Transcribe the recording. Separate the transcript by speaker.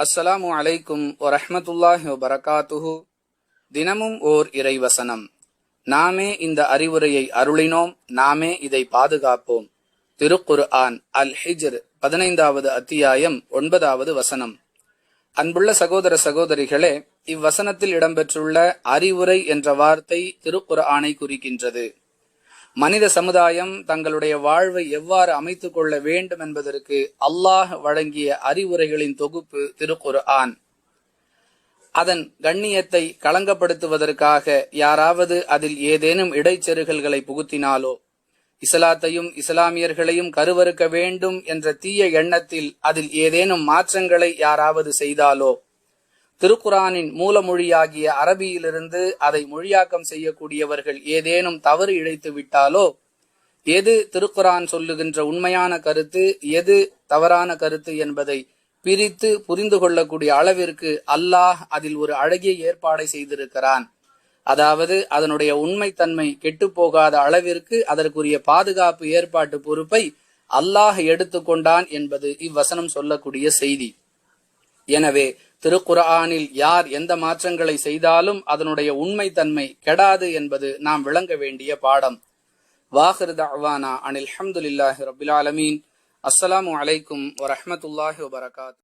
Speaker 1: அஸ்ஸலாமு அலைக்கும் வரஹ்மத்துல்லாஹி வபரகாத்துஹு. தினமும் ஓர் இறைவசனம். நாமே இந்த அறிவுரையை அருளினோம். நாமே இதை பாதுகாப்போம். திருக்குர் ஆன் அல் ஹிஜர் பதினைந்தாவது அத்தியாயம் ஒன்பதாவது வசனம். அன்புள்ள சகோதர சகோதரிகளே இவ்வசனத்தில் இடம்பெற்றுள்ள அறிவுரை என்ற வார்த்தை திருக்குர் ஆணை குறிக்கின்றது. மனித சமுதாயம் தங்களுடைய வாழ்வை எவ்வாறு அமைத்து கொள்ள வேண்டும் என்பதற்கு அல்லாஹ் வழங்கிய அறிவுரைகளின் தொகுப்பு திருக்குர் ஆன் அதன் கண்ணியத்தை களங்கப்படுத்துவதற்காக யாராவது அதில் ஏதேனும் இடைச்செருகல்களை புகுத்தினாலோ இஸ்லாத்தையும் இஸ்லாமியர்களையும் கருவறுக்க வேண்டும் என்ற தீய எண்ணத்தில் அதில் ஏதேனும் மாற்றங்களை யாராவது செய்தாலோ திருக்குரானின் மூலமொழியாகிய அரபியிலிருந்து அதை மொழியாக்கம் செய்யக்கூடியவர்கள் ஏதேனும் தவறு இழைத்து விட்டாலோ எது திருக்குரான் சொல்லுகின்ற உண்மையான கருத்து எது தவறான கருத்து என்பதை பிரித்து புரிந்து கொள்ளக்கூடிய அளவிற்கு அல்லாஹ் அதில் ஒரு அழகிய ஏற்பாடை செய்திருக்கிறான். அதாவது அதனுடைய உண்மைத்தன்மை கெட்டு போகாத அளவிற்கு அதற்குரிய பாதுகாப்பு ஏற்பாட்டு பொறுப்பை அல்லாஹ் எடுத்துக்கொண்டான் என்பது இவ்வசனம் சொல்லக்கூடிய செய்தி. எனவே திருக்குர்ஆனில் யார் எந்த மாற்றங்களை செய்தாலும் அதனுடைய உண்மை தன்மை கெடாது என்பது நாம் விளங்க வேண்டிய பாடம். வாஹிர் தவானா அனில் அஹமதுல்லாஹி ரபில் ஆலமீன். அஸ்ஸலாமு அலைக்கும் வரஹமத்துல்லாஹி வபரகாத்.